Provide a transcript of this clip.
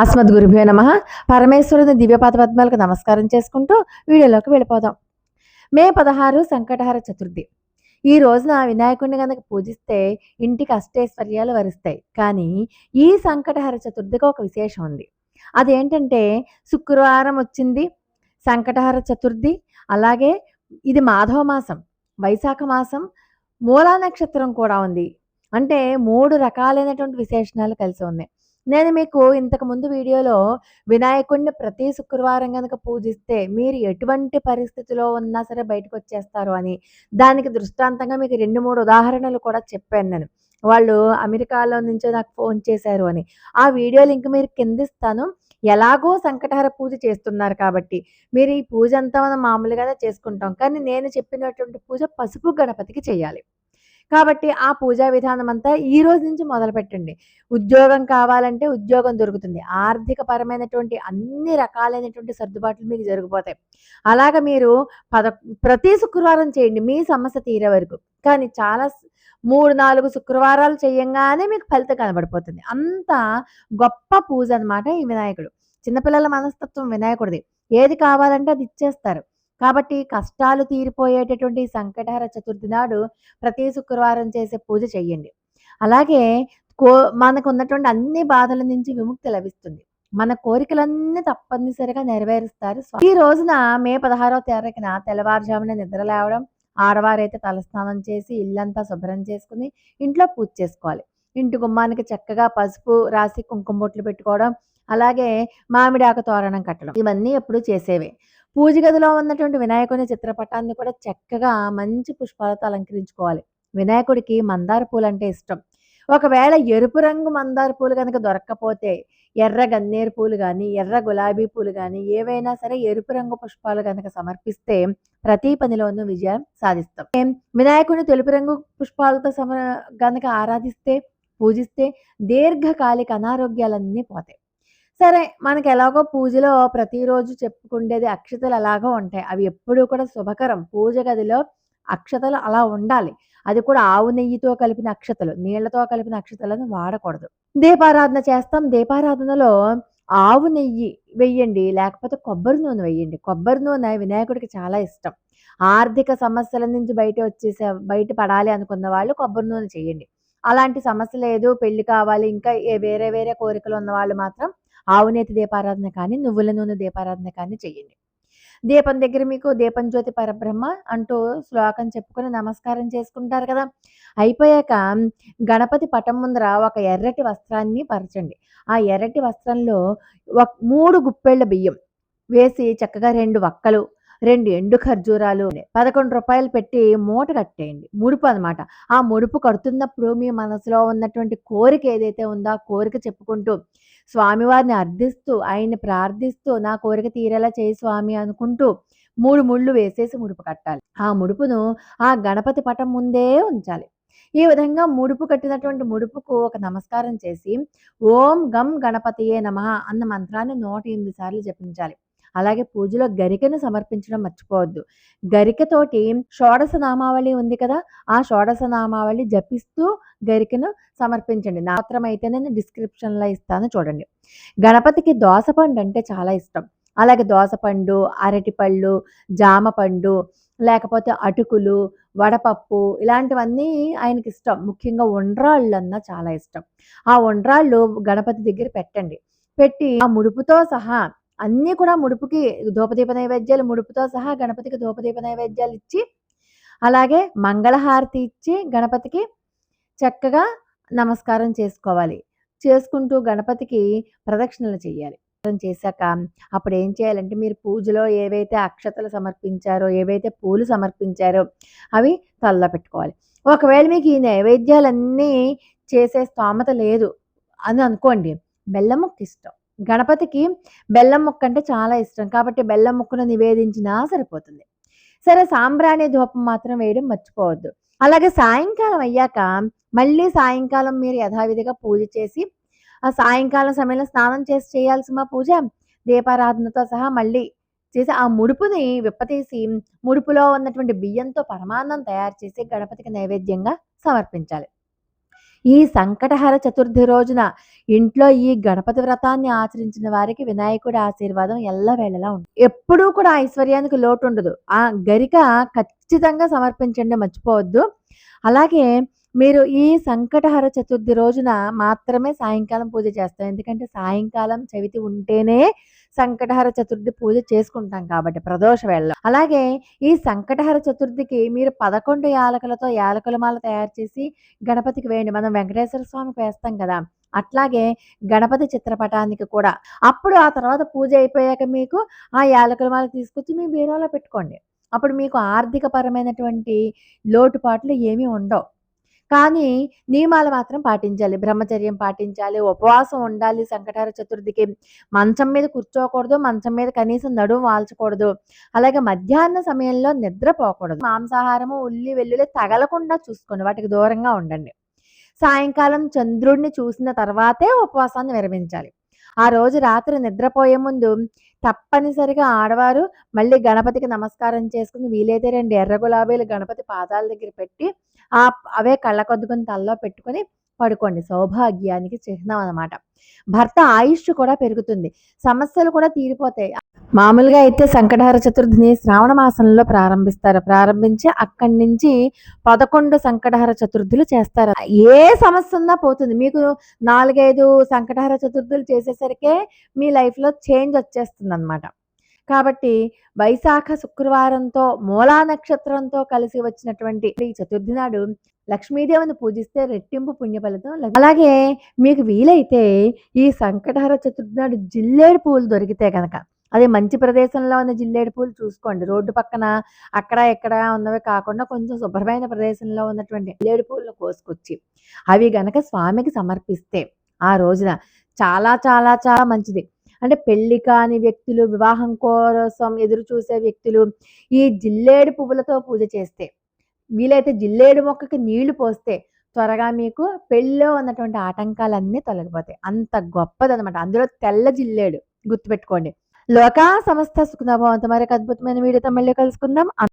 అస్మద్ గురుభ్యో నమ. పరమేశ్వరుని దివ్యపాద పద్మాలకు నమస్కారం చేసుకుంటూ వీడియోలోకి వెళ్ళిపోదాం. మే పదహారు సంకటహర చతుర్థి. ఈ రోజున వినాయకుడిని కనుక పూజిస్తే ఇంటికి అష్టైశ్వర్యాలు వరిస్తాయి. కానీ ఈ సంకటహర చతుర్థికి ఒక విశేషం ఉంది. అదేంటంటే శుక్రవారం వచ్చింది సంకటహర చతుర్థి. అలాగే ఇది మాధవ మాసం వైశాఖ మాసం మూలా నక్షత్రం కూడా ఉంది. అంటే మూడు రకాలైనటువంటి విశేషణాలు కలిసి ఉన్నాయి. నేను మీకు ఇంతకు ముందు వీడియోలో వినాయకుడిని ప్రతి శుక్రవారం కనుక పూజిస్తే మీరు ఎటువంటి పరిస్థితిలో ఉన్నా సరే బయటకు వచ్చేస్తారు అని. దానికి దృష్టాంతంగా మీకు రెండు మూడు ఉదాహరణలు కూడా చెప్పాను నేను. వాళ్ళు అమెరికాలో నుంచో నాకు ఫోన్ చేశారు అని. ఆ వీడియో లింక్ మీరు కిందిస్తాను ఎలాగో సంకటహర పూజ చేస్తున్నారు కాబట్టి. మీరు ఈ పూజ అంతా మనం మామూలుగానే చేసుకుంటాం. కానీ నేను చెప్పినటువంటి పూజ పసుపు గణపతికి చేయాలి. కాబట్టి ఆ పూజా విధానం అంతా ఈ రోజు నుంచి మొదలు పెట్టండి ఉద్యోగం కావాలంటే ఉద్యోగం దొరుకుతుంది. ఆర్థిక పరమైనటువంటి అన్ని రకాలైనటువంటి సర్దుబాట్లు మీకు జరిగిపోతాయి. అలాగ మీరు పద ప్రతి శుక్రవారం చేయండి. మీ సమస్య తీరే వరకు. కానీ చాలా మూడు నాలుగు శుక్రవారాలు చేయంగానే మీకు ఫలితం కనబడిపోతుంది. అంత గొప్ప పూజ అన్నమాట ఈ వినాయకుడు. చిన్నపిల్లల మనస్తత్వం వినాయకుడిది. ఏది కావాలంటే అది ఇచ్చేస్తారు. కాబట్టి కష్టాలు తీరిపోయేటటువంటి సంకటహర చతుర్థి నాడు ప్రతి శుక్రవారం చేసే పూజ చేయండి అలాగే కో మనకు ఉన్నటువంటి అన్ని బాధల నుంచి విముక్తి లభిస్తుంది. మన కోరికలన్నీ తప్పనిసరిగా నెరవేరుస్తారు. ఈ రోజున మే పదహారవ తారీఖున తెల్లవారుజామున నిద్ర లేవడం ఆడవారైతే తలస్నానం చేసి ఇల్లంతా శుభ్రం చేసుకుని ఇంట్లో పూజ చేసుకోవాలి. ఇంటి గుమ్మానికి చక్కగా పసుపు రాసి కుంకుమ బొట్లు పెట్టుకోవడం అలాగే మామిడాక తోరణం కట్టడం ఇవన్నీ ఎప్పుడు చేసేవే. పూజ గదిలో ఉన్నటువంటి వినాయకుని చిత్రపటాన్ని కూడా చక్కగా మంచి పుష్పాలతో అలంకరించుకోవాలి. వినాయకుడికి మందార పూలు అంటే ఇష్టం. ఒకవేళ ఎరుపు రంగు మందార పూలు కనుక దొరక్కపోతే ఎర్ర గన్నేరు పూలు కానీ ఎర్ర గులాబీ పూలు కానీ ఏవైనా సరే ఎరుపు రంగు పుష్పాలు కనుక సమర్పిస్తే ప్రతి పనిలోనూ విజయం సాధిస్తాం. వినాయకుడిని తెలుపు రంగు పుష్పాలతో సమ గనక ఆరాధిస్తే పూజిస్తే దీర్ఘకాలిక అనారోగ్యాలన్నీ పోతాయి. సరే మనకి ఎలాగో పూజలో ప్రతిరోజు చెప్పుకుండేది అక్షతలు ఎలాగో ఉంటాయి. అవి ఎప్పుడూ కూడా శుభకరం. పూజ గదిలో అక్షతలు అలా ఉండాలి. అది కూడా ఆవు నెయ్యితో కలిపిన అక్షతలు నీళ్ళతో కలిపిన అక్షతలను వాడకూడదు. దీపారాధన చేస్తాం. దీపారాధనలో ఆవు నెయ్యి వెయ్యండి లేకపోతే కొబ్బరి నూనె వెయ్యండి. కొబ్బరి నూనె వినాయకుడికి చాలా ఇష్టం. ఆర్థిక సమస్యల నుంచి బయట వచ్చేసే బయట పడాలి అనుకున్న వాళ్ళు కొబ్బరి నూనె చేయండి. అలాంటి సమస్య లేదు. పెళ్ళి కావాలి. ఇంకా ఏ వేరే వేరే కోరికలు ఉన్న వాళ్ళు మాత్రం ఆవునేతి దీపారాధన కానీ నువ్వుల నూనె దీపారాధన కానీ చేయండి దీపం దగ్గర మీకు దీపం జ్యోతి పరబ్రహ్మ అంటూ శ్లోకం చెప్పుకొని నమస్కారం చేసుకుంటారు కదా. అయిపోయాక గణపతి పటం ముందర ఒక ఎర్రటి వస్త్రాన్ని పరచండి. ఆ ఎర్రటి వస్త్రంలో ఒక మూడు గుప్పెళ్ళ బియ్యం వేసి చక్కగా రెండు వక్కలు రెండు ఎండు ఖర్జూరాలు పదకొండు రూపాయలు పెట్టి మూట కట్టేయండి. ముడుపు అన్నమాట. ఆ ముడుపు కడుతున్నప్పుడు మీ మనసులో ఉన్నటువంటి కోరిక ఏదైతే ఉందో ఆ కోరిక చెప్పుకుంటూ స్వామివారిని అర్థిస్తూ ఆయన్ని ప్రార్థిస్తూ నా కోరిక తీరేలా చేయి స్వామి అనుకుంటూ మూడు ముళ్ళు వేసేసి ముడుపు కట్టాలి. ఆ ముడుపును ఆ గణపతి పటం ముందే ఉంచాలి. ఈ విధంగా ముడుపు కట్టినటువంటి ముడుపుకు ఒక నమస్కారం చేసి ఓం గం గణపతియే నమః అన్న మంత్రాన్ని నూట ఎనిమిది సార్లు జపించాలి. అలాగే పూజలో గరికను సమర్పించడం మర్చిపోవద్దు. గరికతోటి షోడశ నామావళి ఉంది కదా ఆ షోడశ నామావళి జపిస్తూ గరికను సమర్పించండి. నాత్రమైతే నేను డిస్క్రిప్షన్లో ఇస్తాను చూడండి. గణపతికి దోసపండు అంటే చాలా ఇష్టం. అలాగే దోసపండు అరటిపళ్ళు జామ పండు లేకపోతే అటుకులు వడపప్పు ఇలాంటివన్నీ ఆయనకి ఇష్టం. ముఖ్యంగా ఉండ్రాళ్ళు అన్న చాలా ఇష్టం. ఆ ఉండ్రాళ్ళు గణపతి దగ్గర పెట్టండి. పెట్టి ఆ ముడుపుతో సహా అన్నీ కూడా ముడుపుకి ధూపదీప నైవేద్యాలు ముడుపుతో సహా గణపతికి ధూపదీప నైవేద్యాలు ఇచ్చి అలాగే మంగళహారతి ఇచ్చి గణపతికి చక్కగా నమస్కారం చేసుకోవాలి. చేసుకుంటూ గణపతికి ప్రదక్షిణలు చేయాలి చేశాక అప్పుడు ఏం చేయాలంటే మీరు పూజలో ఏవైతే అక్షతలు సమర్పించారో ఏవైతే పూలు సమర్పించారో అవి తల్ల పెట్టుకోవాలి. ఒకవేళ మీకు ఈ నైవేద్యాలన్నీ చేసే స్తోమత లేదు అని అనుకోండి బెల్లం ముక్క ఇష్టం గణపతికి బెల్లం ముక్క అంటే చాలా ఇష్టం. కాబట్టి బెల్లం ముక్కను నివేదించినా సరిపోతుంది. సరే సాంబ్రాణి ధూపం మాత్రం వేయడం మర్చిపోవద్దు. అలాగే సాయంకాలం అయ్యాక మళ్ళీ సాయంకాలం మీరు యథావిధిగా పూజ చేసి ఆ సాయంకాలం సమయంలో స్నానం చేసి చేయాల్సిన పూజ దీపారాధనతో సహా మళ్ళీ చేసి ఆ ముడుపుని విప్పతీసి ముడుపులో ఉన్నటువంటి బియ్యంతో పరమాన్నం తయారు చేసి గణపతికి నైవేద్యంగా సమర్పించాలి. ఈ సంకటహర చతుర్థి రోజున ఇంట్లో ఈ గణపతి వ్రతాన్ని ఆచరించిన వారికి వినాయకుడి ఆశీర్వాదం ఎల్లవేళలా ఉంటుంది. ఎప్పుడూ కూడా ఐశ్వర్యానికి లోటు ఉండదు. ఆ గరిక ఖచ్చితంగా సమర్పించండి మర్చిపోవద్దు. అలాగే మీరు ఈ సంకటహర చతుర్థి రోజున మాత్రమే సాయంకాలం పూజ చేస్తాం ఎందుకంటే సాయంకాలం చవితి ఉంటేనే సంకటహర చతుర్థి పూజ చేసుకుంటాం కాబట్టి ప్రదోష వేళ అలాగే ఈ సంకటహర చతుర్థికి మీరు పదకొండు యాలకులతో యాలకుల మాల తయారు చేసి గణపతికి వేయండి. మనం వెంకటేశ్వర స్వామికి వేస్తాం కదా. అట్లాగే గణపతి చిత్రపటానికి కూడా. అప్పుడు ఆ తర్వాత పూజ అయిపోయాక మీకు ఆ యాలకుల మాల తీసుకొచ్చి మీ బీరోలో పెట్టుకోండి. అప్పుడు మీకు ఆర్థిక పరమైనటువంటి లోటుపాట్లు ఏమీ ఉండవు. కానీ నియమాలు మాత్రం పాటించాలి బ్రహ్మచర్యం పాటించాలి ఉపవాసం ఉండాలి సంకటార చతుర్థికి. మంచం మీద కూర్చోకూడదు మంచం మీద కనీసం నడుము వాల్చకూడదు. అలాగే మధ్యాహ్న సమయంలో నిద్రపోకూడదు. మాంసాహారము ఉల్లి వెల్లుల్లి తగలకుండా చూసుకోండి వాటికి దూరంగా ఉండండి. సాయంకాలం చంద్రుడిని చూసిన తర్వాతే ఉపవాసాన్ని విరమించాలి. ఆ రోజు రాత్రి నిద్రపోయే ముందు తప్పనిసరిగా ఆడవారు మళ్ళీ గణపతికి నమస్కారం చేసుకుని వీలైతే రెండు ఎర్ర గులాబీలు గణపతి పాదాల దగ్గర పెట్టి ఆ అవే కళ్ళకొద్దుకుని తల్లో పెట్టుకొని పడుకోండి. సౌభాగ్యానికి చిహ్నం అనమాట భర్త ఆయుష్ కూడా పెరుగుతుంది. సమస్యలు కూడా తీరిపోతాయి. మామూలుగా అయితే సంకటహర చతుర్థిని శ్రావణ మాసంలో ప్రారంభిస్తారు. ప్రారంభించి అక్కడి నుంచి పదకొండు సంకటహర చతుర్థులు చేస్తారు. ఏ సమస్య ఉన్నా పోతుంది. మీకు నాలుగైదు సంకటహర చతుర్థులు చేసేసరికే మీ లైఫ్లో చేంజ్ వచ్చేస్తుంది అనమాట కాబట్టి వైశాఖ శుక్రవారంతో మూలా నక్షత్రంతో కలిసి వచ్చినటువంటి ఈ చతుర్థి నాడు లక్ష్మీదేవిని పూజిస్తే రెట్టింపు పుణ్యఫలితం అలాగే మీకు వీలైతే ఈ సంకటహర చతుర్థి నాడు జిల్లేడు పూలు దొరికితే కనుక అదే మంచి ప్రదేశంలో ఉన్న జిల్లేడు పూలు చూసుకోండి. రోడ్డు పక్కన అక్కడ ఇక్కడ ఉన్నవి కాకుండా కొంచెం శుభ్రమైన ప్రదేశంలో ఉన్నటువంటి జిల్లేడు పూలను కోసుకొచ్చి అవి గనక స్వామికి సమర్పిస్తే ఆ రోజున చాలా చాలా చాలా మంచిది. అంటే పెళ్ళి కాని వ్యక్తులు వివాహం కోసం ఎదురు చూసే వ్యక్తులు ఈ జిల్లేడు పువ్వులతో పూజ చేస్తే వీలైతే జిల్లేడు మొక్కకి నీళ్ళు పోస్తే త్వరగా మీకు పెళ్ళిలో ఉన్నటువంటి ఆటంకాలన్నీ తొలగిపోతాయి. అంత గొప్పదనమాట. అందులో తెల్ల జిల్లేడు గుర్తుపెట్టుకోండి. లోకా సమస్త సుఖనభవంతం మరొక అద్భుతమైన వీడియోతో మళ్ళీ కలుసుకుందాం.